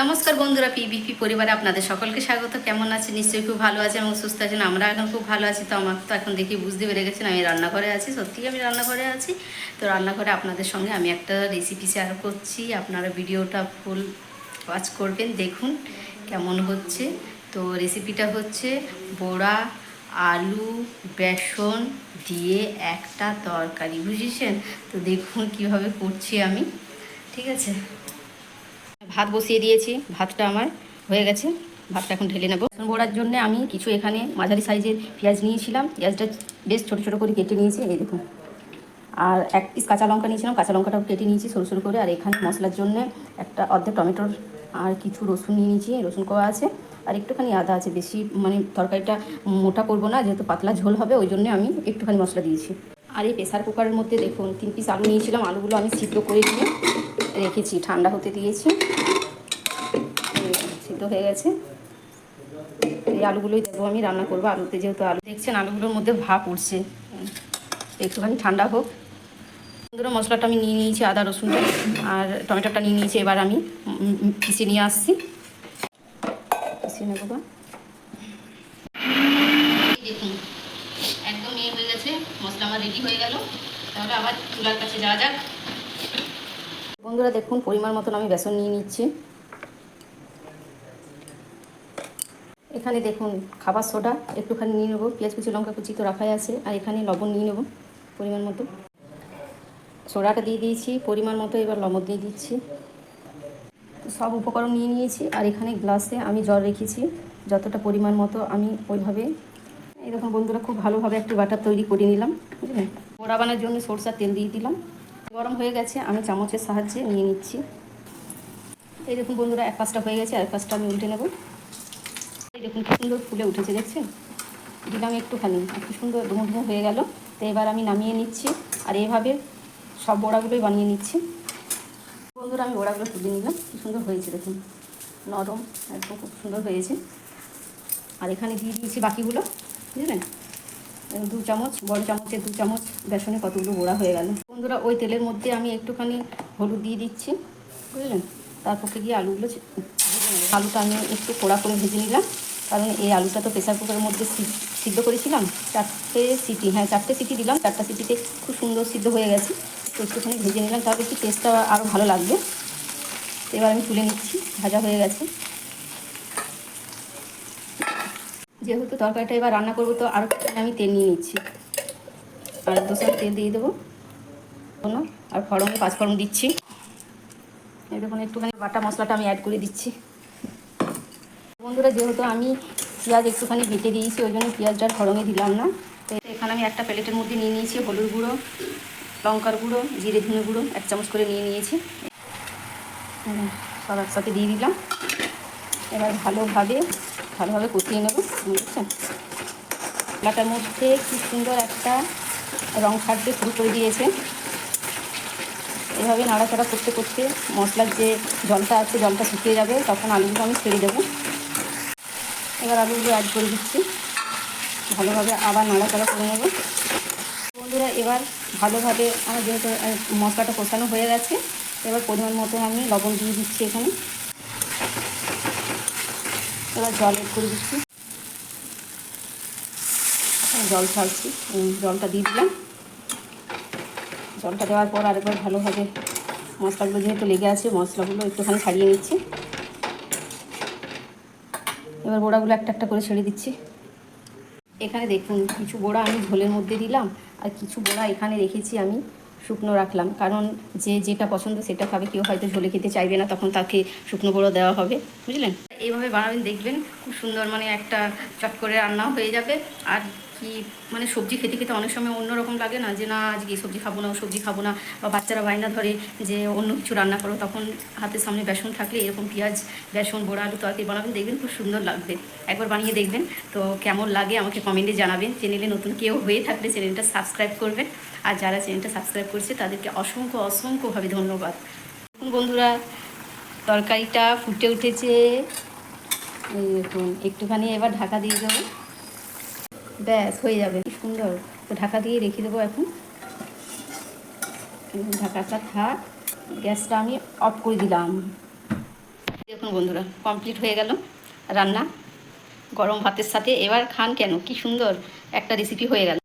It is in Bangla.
নমস্কার বন্ধুরা পিবিপি পরিবারে আপনাদের সকলকে স্বাগত। কেমন আছে নিশ্চয়ই খুব ভালো আছে এবং সুস্থ আছেন। আমরা এখন খুব ভালো আছি। তো আমার তো এখন দেখি বুঝতে পেরে গেছেন, আমি রান্নাঘরে আছি। সত্যিই আমি রান্নাঘরে আছি। তো রান্নাঘরে আপনাদের সঙ্গে আমি একটা রেসিপি শেয়ার করছি। আপনারা ভিডিওটা ফুল ওয়াচ করবেন, দেখুন কেমন হচ্ছে। তো রেসিপিটা হচ্ছে বড়া, আলু, বেসন দিয়ে একটা তরকারি, বুঝেছেন? তো দেখুন কীভাবে করছি আমি। ঠিক আছে? ভাত বসিয়ে দিয়েছি, ভাতটা আমার হয়ে গেছে, ভাতটা এখন ঢেলে নেব। বড়ার জন্য আমি কিছু এখানে মাঝারি সাইজের পেঁয়াজ নিয়েছিলাম, পেঁয়াজটা বেশ ছোটো ছোটো করে কেটে নিয়েছি, এই দেখুন। আর এক পিস কাঁচা লঙ্কা নিয়েছিলাম, কাঁচা লঙ্কাটাও কেটে নিয়েছি সরু সরু করে, আর এখানে মশলার জন্য একটা অর্ধেক টমেটোর আর কিছু রসুন নিয়ে নিয়েছি, রসুন কোয়া আছে, আর একটুখানি আদা আছে। বেশি মানে তরকারিটা মোটা করব না, যেহেতু পাতলা ঝোল হবে, ওই জন্য আমি একটুখানি মশলা দিয়েছি। আর এই প্রেসার কুকারের মধ্যে দেখুন, তিন পিস আলু নিয়েছিলাম, আলুগুলো আমি সিদ্ধ করে দিয়ে রেখেছি, ঠান্ডা হতে দিয়েছি। হয়ে গেছে। এই আলুগুলোই দেবো আমি রান্না করব। আলুতে যেহেতু আলু দেখছেন আলুগুলোর মধ্যে ভাপ উঠছে। একটুখানি ঠান্ডা হোক। বন্ধুরা মশলাটা আমি নিয়ে নিয়েছি আদা রসুনটা আর টমেটোটা নিয়ে নিয়েছি এবার আমি। উম, নিয়ে আসছি। নেব বা। দেখুন একদম ইয়ে হয়ে গেছে মশলা আমার রেডি হয়ে গেল। তাহলে আবার চুলার কাছে যাওয়া যাক। বন্ধুরা দেখুন পরিমাণ মতন আমি বেসন নিয়ে নিচ্ছি। এখানে দেখুন, খাবার সোডা, একটুখানি নিয়ে নেব, পেঁয়াজ, কুচি, লঙ্কা, কুচি তো রাখাই আছে, আর এখানে লবণ নিয়ে নেব, পরিমাণ মতো। সোডাটা দিয়ে দিয়েছি, পরিমাণ মতো এবার লবণ দিয়ে দিচ্ছি। সব উপকরণ নিয়ে নিয়েছি, আর এখানে গ্লাসে আমি জল রেখেছি, যতটা পরিমাণ মতো আমি ওইভাবে এরকম বন্ধুরা, খুব ভালোভাবে একটি বাটার তৈরি করে নিলাম, বুঝলেন? বড়া বানার জন্য সরষার তেল দিয়ে দিলাম। গরম হয়ে গেছে, আমি চামচের সাহায্যে নিয়ে নিচ্ছি। এই দেখুন বন্ধুরা, এক পাশটা হয়ে গেছে, আর এক পাশটা আমি উল্টে নেব। দেখুন কি সুন্দর ফুলে উঠেছে, দেখছেন? দিলাম একটুখানি একটু সুন্দর ডুমো ডুমো হয়ে গেল। তো এবার আমি নামিয়ে নিচ্ছি, আর এইভাবে সব বড়াগুলোই বানিয়ে নিচ্ছি। বন্ধুরা, আমি বড়াগুলো তুলে নিলাম, কি সুন্দর হয়েছে, দেখুন। নরম, একদম খুব সুন্দর হয়েছে। আর এখানে দিয়ে দিয়েছি বাকিগুলো, বুঝলেন? দু চামচ, বড় চামচের দু চামচ বেসনে কতগুলো গোড়া হয়ে গেল। বন্ধুরা, ওই তেলের মধ্যে আমি একটুখানি হলুদ দিয়ে দিচ্ছি, বুঝলেন? তারপরে গিয়ে আলুগুলো আলুটা আমি একটু কড়া করে ভেজে নিলাম। কারণ এই আলুটা তো প্রেসার কুকারের মধ্যে সিদ্ধ করেছিলাম। চারটে সিটি হ্যাঁ চারটে সিটি দিলাম। চারটা সিটিতে খুব সুন্দর সিদ্ধ হয়ে গেছে। তো একটুখানি ভেজে নিলাম, তাহলে একটু টেস্টটা আরও ভালো লাগবে। এবার আমি তুলে নিচ্ছি, ভাজা হয়ে গেছে। যেহেতু তরকারিটা এবার রান্না করব, তো আরও আমি তেল নিয়ে নিচ্ছি। আর দোসর তেল দিয়ে দেবো। কোনো, আর ফড়নে পাঁচ ফড়ন দিচ্ছি দেখুন, একটুখানি বাটা মশলাটা আমি অ্যাড করে দিচ্ছি। বন্ধুরা, যেহেতু আমি পেঁয়াজ একটুখানি বেটে দিয়েছি, ওই জন্য পেঁয়াজটা ফড়ঙে দিলাম না। তো এখানে আমি একটা প্লেটের মধ্যে নিয়ে নিয়েছি হলুদ গুঁড়ো, লঙ্কার গুঁড়ো, জিরে ধনে গুঁড়ো, এক চামচ করে নিয়ে নিয়েছি। সব একসাথে দিয়ে দিলাম। এবার ভালোভাবে ভালোভাবে কষিয়ে নেব, বুঝছেন? মশলাটার মধ্যে খুব সুন্দর একটা রং ছাড়তে শুরু করে দিয়েছে। এভাবে নাড়াচাড়া করতে করতে মশলার যে জলটা আছে, জলটা শুকিয়ে যাবে, তখন আলুগুলো আমি ছেড়ে দেবো। এবার আলুগুলো অ্যাড করে দিচ্ছি। ভালোভাবে আবার নাড়াচাড়া করে নেব। বন্ধুরা, এবার ভালোভাবে আমার যেহেতু মশলাটা কষানো হয়ে গেছে, এবার পরিমাণ মতো আমি লবণ দিয়ে দিচ্ছি এখানে। এবার জল অ্যাড করে দিচ্ছি। জল ছাড়ছি জলটা দিয়ে দিলাম। জলটা দেওয়ার পর আরেকবার ভালোভাবে মশলাগুলো যেহেতু লেগে আছে, মশলাগুলো একটুখানি ছাড়িয়ে নিচ্ছি। এবার বোড়াগুলো একটা একটা করে ছেড়ে দিচ্ছি। এখানে দেখুন, কিছু বোড়া আমি ঝোলের মধ্যে দিলাম, আর কিছু বোড়া এখানে রেখেছি আমি শুকনো রাখলাম। কারণ যে যেটা পছন্দ সেটা খাবে, কেউ হয়তো ঝোলে খেতে চাইবে না, তখন তাকে শুকনো বোড়া দেওয়া হবে। বুঝলেন? এইভাবে বানাবেন, দেখবেন খুব সুন্দর মানে একটা চট করে রান্নাও হয়ে যাবে। আর কি মানে সবজি খেতে খেতে অনেক সময় অন্যরকম লাগে না যে না, আজকে সবজি খাব না সবজি খাব না। বা বাচ্চারা বায়না ধরে যে অন্য কিছু রান্না করো, তখন হাতের সামনে বেসন থাকলে এরকম পেঁয়াজ, বেসন, বড়া আলু তরকারি বানাবেন, দেখবেন খুব সুন্দর লাগবে। একবার বানিয়ে দেখবেন। তো কেমন লাগে আমাকে কমেন্টে জানাবেন। চ্যানেলে নতুন কেউ হয়ে থাকলে চ্যানেলটা সাবস্ক্রাইব করবেন। আর যারা চ্যানেলটা সাবস্ক্রাইব করছে, তাদেরকে অসংখ্য অসংখ্যভাবে ধন্যবাদ। বন্ধুরা, তরকারিটা ফুটে উঠেছে। এই দেখুন, একটুখানি এবার ঢাকা দিয়ে দেবো। ব্যাস, হয়ে যাবে। সুন্দর। তো ঢাকা দিয়ে রেখে দেবো এখন। ঢাকাটা থাক। গ্যাসটা আমি অফ করে দিলাম। দেখুন বন্ধুরা, কমপ্লিট হয়ে গেল রান্না। গরম ভাতের সাথে এবার খান কেন? কি সুন্দর একটা রেসিপি হয়ে গেল।